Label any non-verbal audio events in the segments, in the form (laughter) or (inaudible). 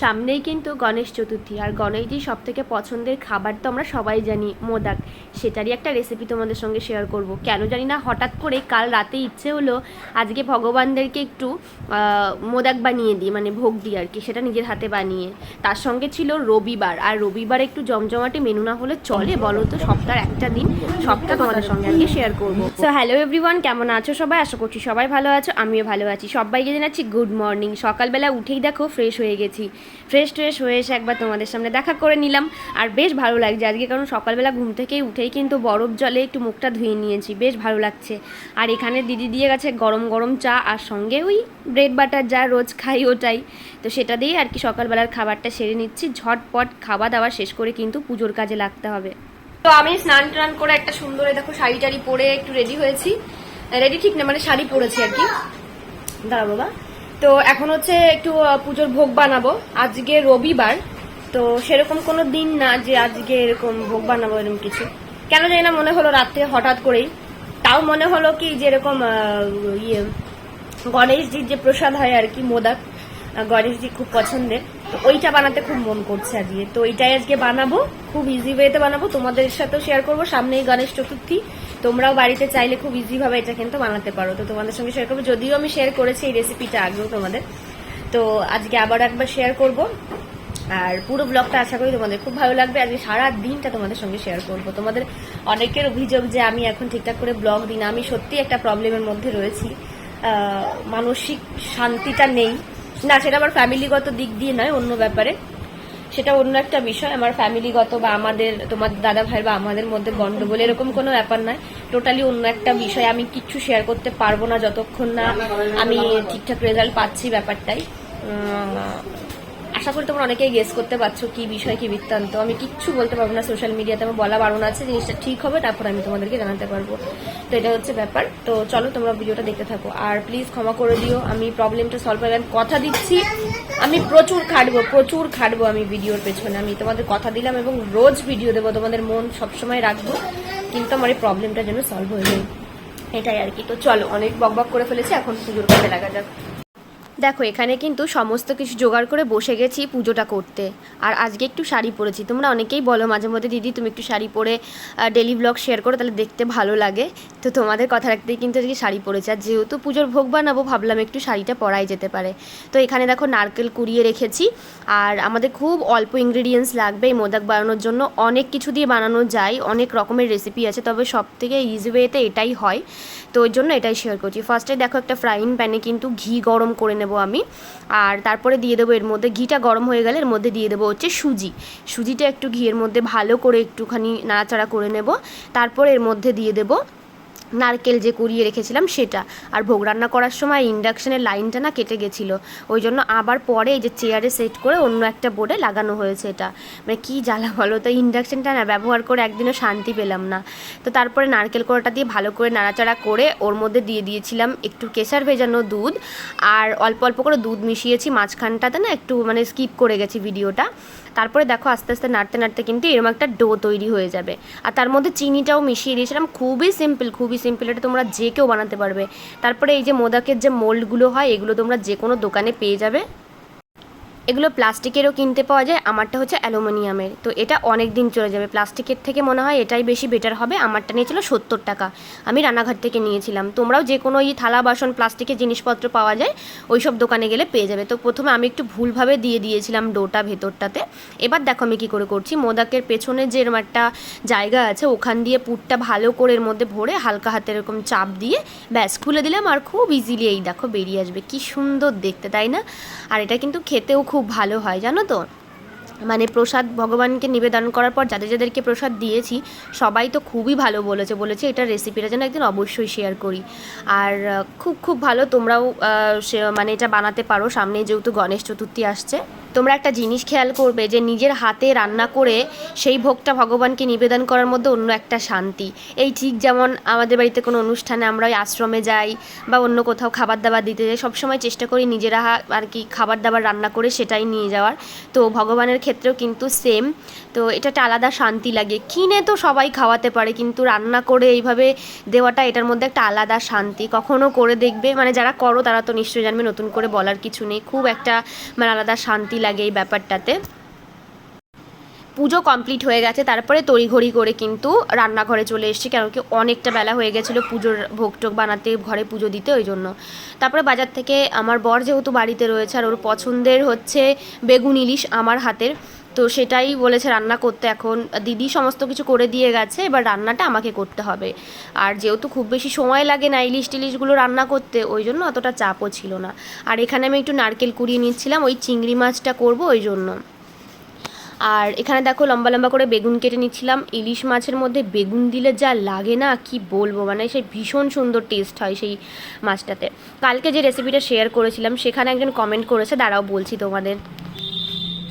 সামনেই কিন্তু গণেশ চতুর্থী, আর গণেশজির সব থেকে পছন্দের খাবার তো আমরা সবাই জানি, মোদাক। সেটারই একটা রেসিপি তোমাদের সঙ্গে শেয়ার করব। কেন জানি না, হঠাৎ করে কাল রাতে ইচ্ছে হলো আজকে ভগবানদেরকে একটু মোদাক বানিয়ে দিই মানে ভোগ দিই আর কি, সেটা নিজের হাতে বানিয়ে। তার সঙ্গে ছিল রবিবার, আর রবিবার একটু জমজমাটে মেনু না হলে চলে, বলো তো সপ্তাহের একটা দিন, সবটা তোমাদের সঙ্গে আজকে শেয়ার করব। সো হ্যালো এভরিওয়ান কেমন আছো সবাই? আশা করছি সবাই ভালো আছো, আমিও ভালো আছি। সবাইকে জানাচ্ছি গুড মর্নিং সকালবেলা উঠেই দেখো ফ্রেশ হয়ে গেছি। ফ্রেশ ট্রেশ হয়ে এসে একবার তোমাদের সামনে দেখা করে নিলাম। আর বেশ ভালো লাগছে। আজকে কারণ সকালবেলা ঘুম থেকেই উঠেই কিন্তু বরফ জলে একটু মুখটা ধুয়ে নিয়েছি। বেশ ভালো লাগছে। আর এখানে দিদি দিয়ে গেছে গরম গরম চা আর সঙ্গে ওই ব্রেড বাটার যা রোজ খাই ওটাই। তো সেটা দিয়ে আর কি সকালবেলার খাবারটা সেরে নিচ্ছি। ঝটপট খাওয়া দাওয়া শেষ করে কিন্তু পুজোর কাজে লাগতে হবে। তো আমি স্নান টান করে একটা সুন্দর দেখো শাড়ি টাড়ি পরে একটু রেডি হয়েছি। রেডি ঠিক না মানে শাড়ি পরেছি আর কি। দাঁড়া বাবা। তো এখন হচ্ছে একটু পুজোর ভোগ বানাবো। আজকে রবিবার, তো সেরকম কোনো দিন না যে আজকে এরকম ভোগ বানাবো এরকম কিছু। কেন জানি না, মনে হলো রাত্রে হঠাৎ করেই। তাও মনে হলো কি যেরকম ইয়ে গণেশজির যে প্রসাদ হয় আর কি মোদাক গণেশজি খুব পছন্দের। তো ওইটা বানাতে খুব মন করছে আজকে। তো ওইটাই আজকে বানাবো, খুব ইজি ওয়েতে বানাবো। তোমাদের সাথেও শেয়ার করব। সামনেই গণেশ চতুর্থী। তোমরাও বাড়িতে চাইলে খুব ইজি ভাবে এটা কিন্তু বানাতে পারো। তো তোমাদের সঙ্গে শেয়ার করব। যদিও আমি শেয়ার করেছি এই রেসিপিটা আগেও তোমাদের। তো আজকে আবার একবার শেয়ার করব। আর পুরো ব্লগটা আশা করি তোমাদের খুব ভালো লাগবে। আজকে সারা দিনটা তোমাদের সঙ্গে শেয়ার করব। তোমাদের অনেকের অভিযোগ যে আমি এখন ঠিকঠাক করে ব্লগ দিই না। আমি সত্যি একটা প্রবলেমের মধ্যে রয়েছি। মানসিক শান্তিটা নেই। না, সেটা আমার ফ্যামিলিগত দিক দিয়ে নয়, অন্য ব্যাপারে। সেটা অন্য একটা বিষয়। আমার ফ্যামিলিগত বা আমাদের, তোমার দাদা ভাই বা আমাদের মধ্যে গন্ডগোল, এরকম কোনো ব্যাপার নয়। টোটালি অন্য একটা বিষয়। আমি কিচ্ছু শেয়ার করতে পারব না যতক্ষণ না আমি ঠিকঠাক রেজাল্ট পাচ্ছি ব্যাপারটাই। আশা করি তোমরা অনেকেই গেস করতে পারছ কি বিষয়, কি বৃত্তান্ত। আমি কিচ্ছু বলতে পারব না সোশ্যাল মিডিয়াতে আমার বলা বারণ আছে, জিনিসটা ঠিক হবে, তারপর আমি তোমাদেরকে জানাতে পারব। তো এটা হচ্ছে ব্যাপার। তো চলো তোমরা ভিডিওটা দেখতে থাকো। আর প্লিজ ক্ষমা করে দিও, আমি প্রবলেমটা সলভ করে কথা দিচ্ছি। আমি প্রচুর খাটবো প্রচুর খাটবো আমি ভিডিওর পেছনে। আমি তোমাদের কথা দিলাম এবং রোজ ভিডিও দেবো, তোমাদের মন সবসময় রাখব। কিন্তু আমার এই প্রবলেমটা যেন সলভ হয়ে যায়। এটাই আর কি। তো চলো, অনেক বকবক করে ফেলেছি, এখন পুজোর কাজে লাগা যাক। দেখো, এখানে কিন্তু সমস্ত কিছু জোগাড় করে বসে গেছি পুজোটা করতে। আর আজকে একটু শাড়ি পরেছি। তোমরা অনেকেই বলো মাঝে মধ্যে, দিদি, তুমি একটু শাড়ি পরে ডেলি ব্লগ শেয়ার করো, তাহলে দেখতে ভালো লাগে। তো তোমাদের কথা রাখতেই কিন্তু আজকে শাড়ি পরেছি। আর যেহেতু পুজোর ভোগ বানাবো, ভাবলাম একটু শাড়িটা পরাই যেতে পারে। তো এখানে দেখো নারকেল কুড়িয়ে রেখেছি। আর আমাদের খুব অল্প ইনগ্রিডিয়েন্টস লাগবে এই মোদক বানানোর জন্য। অনেক কিছু দিয়ে বানানো যায়, অনেক রকমের রেসিপি আছে, তবে সব থেকে ইজি ওয়েতে এটাই হয়। তো ওই জন্য এটাই শেয়ার করছি। ফার্স্টে দেখো একটা ফ্রাইং প্যানে কিন্তু ঘি গরম করে নেব। আমি। আর তারপরে দিয়ে দেবো এর মধ্যে, ঘিটা গরম হয়ে গেলে এর মধ্যে দিয়ে দেবো হচ্ছে সুজি। সুজিটা একটু ঘিয়ের মধ্যে ভালো করে একটুখানি নাড়াচাড়া করে নেব। তারপর এর মধ্যে দিয়ে দেবো নারকেল যে কুড়িয়ে রেখেছিলাম সেটা। আর ভোগ রান্না করার সময় ইন্ডাকশনের লাইনটা না কেটে গেছিল। ওই জন্য আবার পরে এই যে চেয়ারে সেট করে অন্য একটা বোর্ডে লাগানো হয়েছে এটা। মানে কী জ্বালা বলো তো ইন্ডাকশনটা না ব্যবহার করে একদিনও শান্তি পেলাম না। তো তারপরে নারকেল কোড়াটা দিয়ে ভালো করে নাড়াচাড়া করে ওর মধ্যে দিয়ে দিয়েছিলাম একটু কেশর ভেজানো দুধ। আর অল্প অল্প করে দুধ মিশিয়েছি, মাঝখানটাতে না একটু মানে স্কিপ করে গেছি ভিডিওটা। তারপরে দেখো আস্তে আস্তে নাড়তে নাড়তে কিন্তু এরকম একটা ডো তৈরি হয়ে যাবে। আর তার মধ্যে চিনিটাও মিশিয়ে দিয়েছিলাম, খুবই সিম্পল খুবই সিম্পল এটা তোমরা যে কেউ বানাতে পারবে। তারপরে এই যে মোদাকের যে মোল্ডগুলো হয়, এগুলো তোমরা যে কোনো দোকানে পেয়ে যাবে। এগুলো প্লাস্টিকেরও কিনতে পাওয়া যায়, আমারটা হচ্ছে অ্যালুমিনিয়ামের। তো এটা অনেক দিন চলে যাবে। প্লাস্টিকের থেকে মনে হয় এটাই বেশি বেটার হবে, আমারটা নিয়েছিল সত্তর টাকা। আমি রানাঘাট থেকে নিয়েছিলাম। তোমরাও যে কোনো এই থালা, বাসন, প্লাস্টিকের জিনিসপত্র পাওয়া যায় ওই সব দোকানে গেলে পেয়ে যাবে। তো প্রথমে আমি একটু ভুলভাবে দিয়ে দিয়েছিলাম ডোটা ভেতরটাতে। এবার দেখো আমি কী করে করছি। মোদাকের পেছনে যে এরকম একটা জায়গা আছে, ওখান দিয়ে পুরটা ভালো করে এর মধ্যে ভরে হালকা হাতে এরকম চাপ দিয়ে ব্যাস খুলে দিলাম। আর খুব ইজিলি এই দেখো বেরিয়ে আসবে। কি সুন্দর দেখতে, তাই না? আর এটা কিন্তু খেতেও খুব ভালো হয়, জানো তো? মানে প্রসাদ ভগবানকে নিবেদন করার পর যাদের যাদেরকে প্রসাদ দিয়েছি, সবাই তো খুবই ভালো বলেছে বলেছে এটা রেসিপিটা যেন একদিন অবশ্যই শেয়ার করি। আর খুব খুব ভালো তোমরাও মানে এটা বানাতে পারো। সামনে যেহেতু গণেশ চতুর্থী আসছে। তোমরা একটা জিনিস খেয়াল করবে যে নিজের হাতে রান্না করে সেই ভোগটা ভগবানকে নিবেদন করার মধ্যে অন্য একটা শান্তি। এই ঠিক যেমন আমাদের বাড়িতে কোনো অনুষ্ঠানে আমরা ওই আশ্রমে যাই বা অন্য কোথাও খাবার দাবার দিতে যাই, সবসময় চেষ্টা করি নিজেরা আর কি খাবার দাবার রান্না করে সেটাই নিয়ে যাওয়ার। তো ভগবানের ক্ষেত্রেও কিন্তু সেম তো এটা একটা আলাদা শান্তি লাগে। কিনে তো সবাই খাওয়াতে পারে, কিন্তু রান্না করে এইভাবে দেওয়াটা এটার মধ্যে একটা আলাদা শান্তি। কখনো করে দেখবে মানে যারা করো তারা তো নিশ্চয়ই জানবে, নতুন করে বলার কিছু নেই। খুব একটা মানে আলাদা শান্তি লাগে এই ব্যাপারটাতে। পুজো কমপ্লিট হয়ে গেছে, তারপরে তড়িঘড়ি করে কিন্তু রান্নাঘরে চলে এসেছি কেন কি অনেকটা বেলা হয়ে গেছিল পুজোর ভোগ টোগ বানাতে, ঘরে পুজো দিতে ওই জন্য। তারপরে বাজার থেকে আমার বর যেহেতু বাড়িতে রয়েছে আর ওর পছন্দের হচ্ছে বেগুন ইলিশ আমার হাতের তো সেটাই বলেছে রান্না করতে। এখন দিদি সমস্ত কিছু করে দিয়ে গেছে, এবার রান্নাটা আমাকে করতে হবে। আর যেহেতু খুব বেশি সময় লাগে না ইলিশ টিলিশগুলো রান্না করতে, ওই জন্য অতটা চাপও ছিল না। আর এখানে আমি একটু নারকেল কুড়িয়ে নিচ্ছিলাম, ওই চিংড়ি মাছটা করব ওই জন্য। আর এখানে দেখো লম্বা লম্বা করে বেগুন কেটে নিচ্ছিলাম। ইলিশ মাছের মধ্যে বেগুন দিলে যা লাগে না, কি বলব? মানে সেই ভীষণ সুন্দর টেস্ট হয় সেই মাছটাতে। কালকে যে রেসিপিটা শেয়ার করেছিলাম, সেখানে একজন কমেন্ট করেছে, দাঁড়াও বলছি তোমাদের।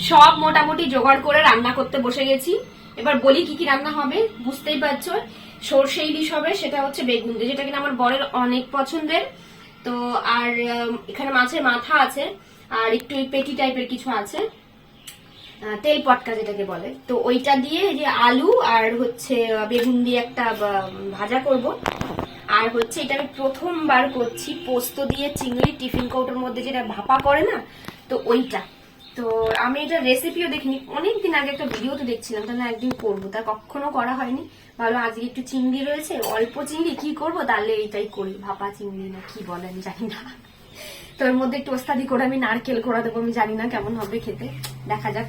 সব মোটামুটি জোগাড় করে রান্না করতে বসে গেছি। এবার বলি কি কি রান্না হবে, বুঝতেই পারছ? সর্ষে ইলিশ হবে, সেটা হচ্ছে বেগুন দিয়ে, যেটা কিনা আমার বরের অনেক পছন্দের। তো আর এখানে মাছের মাথা আছে, আর একটু পেটি টাইপের কিছু আছে। তেল পটকা যেটাকে বলে। তো ওইটা দিয়ে যে আলু আর হচ্ছে বেগুন দিয়ে একটা ভাজা করব। আর হচ্ছে এটা আমি প্রথমবার করছি, পোস্ত দিয়ে চিংড়ি টিফিন কৌটোর মধ্যে যেটা ভাপা করে না, তো ওইটা। তো আমি এটা রেসিপিও দেখিনি। অনেকদিন আগে একটা ভিডিও তো দেখছিলাম, তাহলে একদিন করব। তা কখনো করা হয়নি। ভালো, আজকে একটু চিংড়ি রয়েছে, অল্প চিংড়ি, কি করব? তাহলে এইটাই করি। ভাপা চিংড়ি না কি বলে, আমি জানি না। তো এর মধ্যে একটু ওস্তাদি করে আমি নারকেল করা দেবো, আমি জানি না কেমন হবে খেতে। দেখা যাক।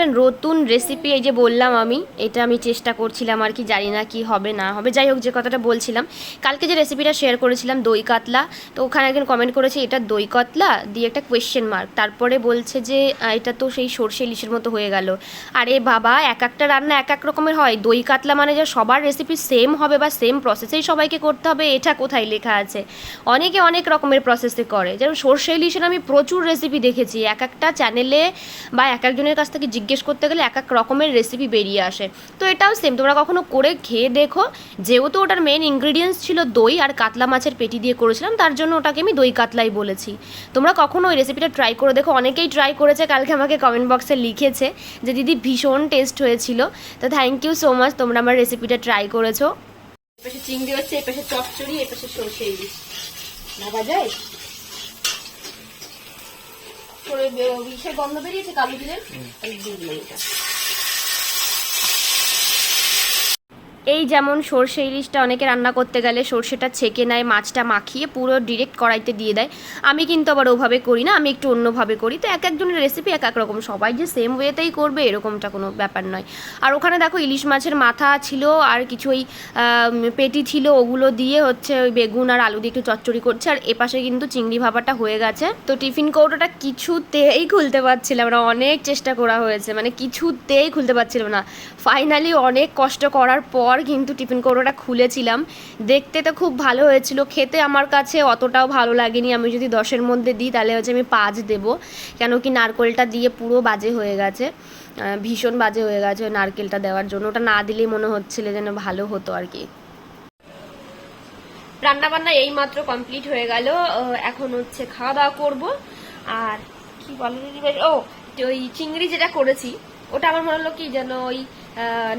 একটা নতুন রেসিপি এই যে বললাম আমি, এটা আমি চেষ্টা করছিলাম আর কি, জানি না কি হবে, না হবে। যাই হোক, যে কথাটা বলছিলাম, কালকে যে রেসিপিটা শেয়ার করেছিলাম, দই কাতলা, তো ওখানে একজন কমেন্ট করেছে, এটা দই কাতলা? দিয়ে একটা কোয়েশ্চেন মার্ক তারপরে বলছে যে এটা তো সেই সর্ষে ইলিশের মতো হয়ে গেল। আরে বাবা, এক একটা রান্না এক এক রকমের হয়। দই কাতলা মানে যে সবার রেসিপি সেম হবে বা সেম প্রসেসেই সবাইকে করতে হবে, এটা কোথায় লেখা আছে? অনেকে অনেক রকমের প্রসেসে করে। যেমন সর্ষে ইলিশের আমি প্রচুর রেসিপি দেখেছি। এক একটা চ্যানেলে বা এক একজনের কাছ থেকে জিজ্ঞেস করতে গেলে এক এক রকমের রেসিপি বেরিয়ে আসে। তো এটাও সেম তোমরা কখনো করে খেয়ে দেখো। যেহেতু ওটার মেন ইনগ্রিডিয়েন্টস ছিল দই আর কাতলা মাছের পেটি দিয়ে করেছিলাম, তার জন্য ওটাকে আমি দই কাতলাই বলেছি। তোমরা কখনো ওই রেসিপিটা ট্রাই করে দেখো, অনেকেই ট্রাই করেছে, কালকে আমাকে কমেন্ট বক্সে লিখেছে যে, দিদি, ভীষণ টেস্ট হয়েছিল। তো থ্যাংক ইউ সো মাচ তোমরা আমার রেসিপিটা ট্রাই করেছ। এপাশে চিংড়ি হচ্ছে, এপাশে চচ্চড়ি, এপাশে সর্ষে ইলিশ। ভাবা যায় করে সে গন্ধ বেরিয়েছে কালো জিরের দিয়ে এটা। এই যেমন সর্ষে ইলিশটা অনেকে রান্না করতে গেলে সর্ষেটা ছেঁকে নেয়, মাছটা মাখিয়ে পুরো ডিরেক্ট কড়াইতে দিয়ে দেয়। আমি কিন্তু আবার ওভাবে করি না, আমি একটু অন্যভাবে করি। তো এক একজনের রেসিপি এক এক রকম, সবাই যে সেম ওয়েতেই করবে এরকমটা কোনো ব্যাপার নয়। আর ওখানে দেখো ইলিশ মাছের মাথা ছিল আর কিছু ওই পেটি ছিল, ওগুলো দিয়ে হচ্ছে ওই বেগুন আর আলু দিয়ে একটু চচ্চড়ি করছে। আর এপাশে কিন্তু চিংড়ি ভাপাটা হয়ে গেছে। তো টিফিন কৌটোটা কিছুতেই খুলতে পারছিলাম না, অনেক চেষ্টা করা হয়েছে। মানে কিছুতেই খুলতে পারছিলাম না। ফাইনালি অনেক কষ্ট করার পর কিন্তু টিফিন কৌটোটা খুলেছিলাম। দেখতে তো খুব ভালো হয়েছিল, খেতে আমার কাছে অতটাও ভালো লাগেনি। আমি যদি দশের মধ্যে দিই, তাহলে হচ্ছে আমি পাঁচ দেবো। কেন কি নারকেলটা দিয়ে পুরো বাজে হয়ে গেছে ভীষণ বাজে হয়ে গেছে ওই নারকেলটা দেওয়ার জন্য। ওটা না দিলেই মনে হচ্ছিল যেন ভালো হতো আর কি। রান্না বান্না এই মাত্র কমপ্লিট হয়ে গেল। এখন হচ্ছে খাওয়া দাওয়া করব। আর কি বলে ও ওই চিংড়ি যেটা করেছি, ওটা আমার মনে হলো কি যেন ওই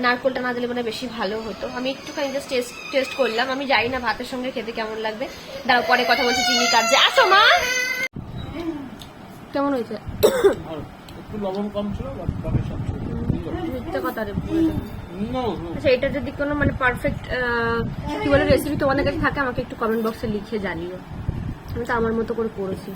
নারকোলটা না দিলে মানে বেশি ভালো হতো। আমি একটুখানি জাস্ট টেস্ট টেস্ট করলাম। আমি জানি না ভাতের সঙ্গে খেতে কেমন লাগবে। দাঁড়াও পরে কথা বলছি চিংড়ি কাটছে আসো মা! কেমন হয়েছে? লবণ কম ছিল কথা রে. আচ্ছা এটা যদি কোনো মানে পারফেক্ট কি বলে রেসিপি তোমাদের কাছে থাকে আমাকে একটু কমেন্ট বক্সে লিখে জানিও। আমি তো আমার মতো করে করেছি।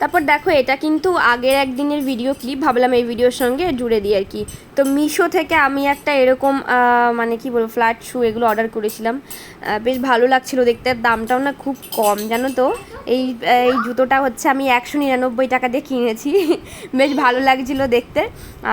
তারপর দেখো, এটা কিন্তু আগের একদিনের ভিডিও ক্লিপ ভাবলাম এই ভিডিওর সঙ্গে জুড়ে দিই আর কি। তো মিশো থেকে আমি একটা এরকম মানে কি বলব ফ্ল্যাট শু এগুলো অর্ডার করেছিলাম। বেশ ভালো লাগছিল দেখতে দামটাও না খুব কম, জানো তো? এই এই জুতোটা হচ্ছে আমি একশো নিরানব্বই টাকা দিয়ে কিনেছি। (laughs) বেশ ভালো লাগছিল দেখতে।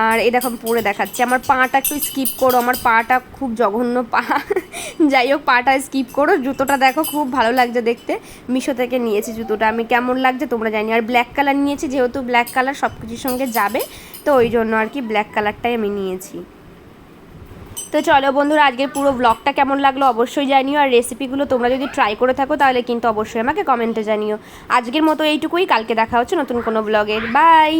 আর এরকম পরে দেখাচ্ছি। আমার পাটা একটু স্কিপ করো। আমার পাটা খুব জঘন্য পা। (laughs) যাই হোক, পাটা স্কিপ করো। জুতোটা দেখো, খুব ভালো লাগছে দেখতে। মিশো থেকে নিয়েছি জুতোটা। আমি কেমন লাগছে তোমরা জানি। আর ব্ল্যাক কালার নিয়েছি, যেহেতু ব্ল্যাক কালার সব কিছুর সঙ্গে যাবে, তো ওই জন্য আর কি ব্ল্যাক কালারটাই আমি নিয়েছি। তো চলো বন্ধুরা, আজকের পুরো ব্লগটা কেমন লাগল অবশ্যই জানিও, আর রেসিপিগুলো তোমরা যদি ট্রাই করে থাকো তাহলে কিন্তু অবশ্যই আমাকে কমেন্টে জানিও। আজকের মতো এইটুকুই, কালকে দেখা হচ্ছে নতুন কোনো ব্লগের বাই